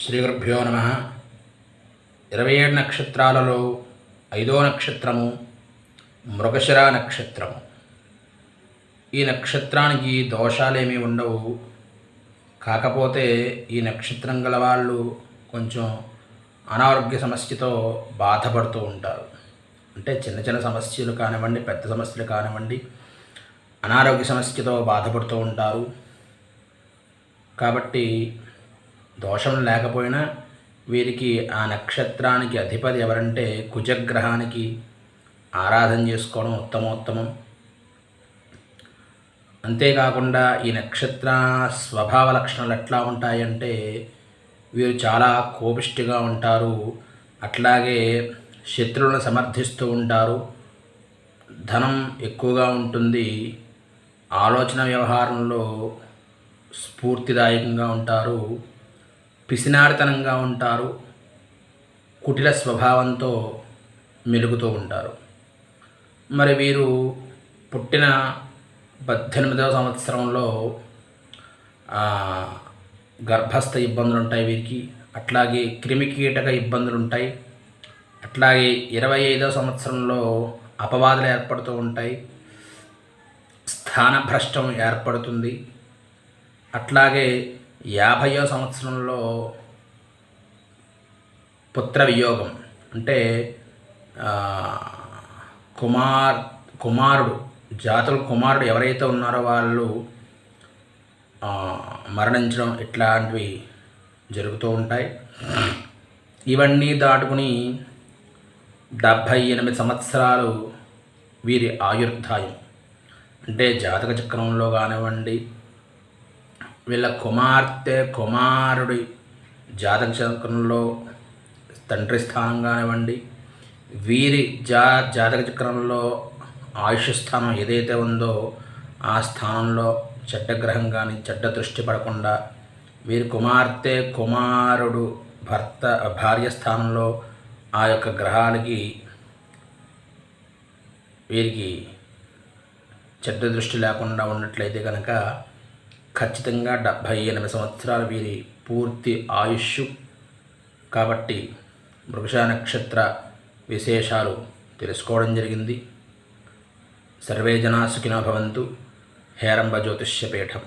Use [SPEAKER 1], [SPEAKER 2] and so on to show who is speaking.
[SPEAKER 1] శ్రీగురుభ్యో నమ. ఇరవై ఏడు నక్షత్రాలలో ఐదో నక్షత్రము మృగశిర నక్షత్రము. ఈ నక్షత్రానికి దోషాలేమీ ఉండవు. కాకపోతే ఈ నక్షత్రం గల వాళ్ళు కొంచెం అనారోగ్య సమస్యతో బాధపడుతూ ఉంటారు. అంటే చిన్న చిన్న సమస్యలు కానివ్వండి పెద్ద సమస్యలు కానివ్వండి అనారోగ్య సమస్యతో బాధపడుతూ ఉంటారు. కాబట్టి దోషం లేకపోయినా వీరికి ఆ నక్షత్రానికి అధిపతి ఎవరంటే కుజగ్రహానికి ఆరాధన చేసుకోవడం ఉత్తమోత్తమం. అంతేకాకుండా ఈ నక్షత్ర స్వభావ లక్షణాలు ఎట్లా ఉంటాయంటే వీరు చాలా కోపిష్టిగా ఉంటారు. అట్లాగే శత్రువులను సమర్థిస్తూ ఉంటారు. ధనం ఎక్కువగా ఉంటుంది. ఆలోచన వ్యవహారంలో స్ఫూర్తిదాయకంగా ఉంటారు. పిసినారితనంగా ఉంటారు. కుటిల స్వభావంతో మెలుగుతూ ఉంటారు. మరి వీరు పుట్టిన పద్దెనిమిదవ సంవత్సరంలో గర్భస్థ ఇబ్బందులు ఉంటాయి వీరికి. అట్లాగే క్రిమికీటక ఇబ్బందులు ఉంటాయి అట్లాగే ఇరవై ఐదవ సంవత్సరంలో అపవాదులు ఏర్పడుతూ ఉంటాయి. స్థానభ్రష్టం ఏర్పడుతుంది. అట్లాగే యాభయో సంవత్సరంలో పుత్ర వియోగం. అంటే కుమార్ కుమారుడు జాతుల కుమారుడు ఎవరైతే ఉన్నారో వాళ్ళు మరణించడం ఇట్లాంటివి జరుగుతూ ఉంటాయి. ఇవన్నీ దాటుకుని డెబ్భై ఎనిమిది సంవత్సరాలు వీరి ఆయుర్దాయం అంటే జాతక చక్రంలో కానివ్వండి వీళ్ళ కుమార్తె కుమారుడి జాతక చక్రంలో తండ్రి స్థానం కానివ్వండి వీరి జా జాతక చక్రంలో ఆయుష్ స్థానం ఏదైతే ఉందో ఆ స్థానంలో చెడ్డ గ్రహం కానీ చెడ్డ దృష్టి పడకుండా వీరి కుమార్తె కుమారుడు భర్త భార్య స్థానంలో ఆ యొక్క గ్రహాలకి వీరికి చెడ్డ దృష్టి లేకుండా ఉన్నట్లయితే కనుక ఖచ్చితంగా డెబ్భై ఎనిమిది సంవత్సరాలు వీరి పూర్తి ఆయుష్ కాబట్టి వృక్ష నక్షత్ర విశేషాలు తెలుసుకోవడం జరిగింది. సర్వే జనా సుఖినో భవంతు. హేరంబ జ్యోతిష్యపీఠం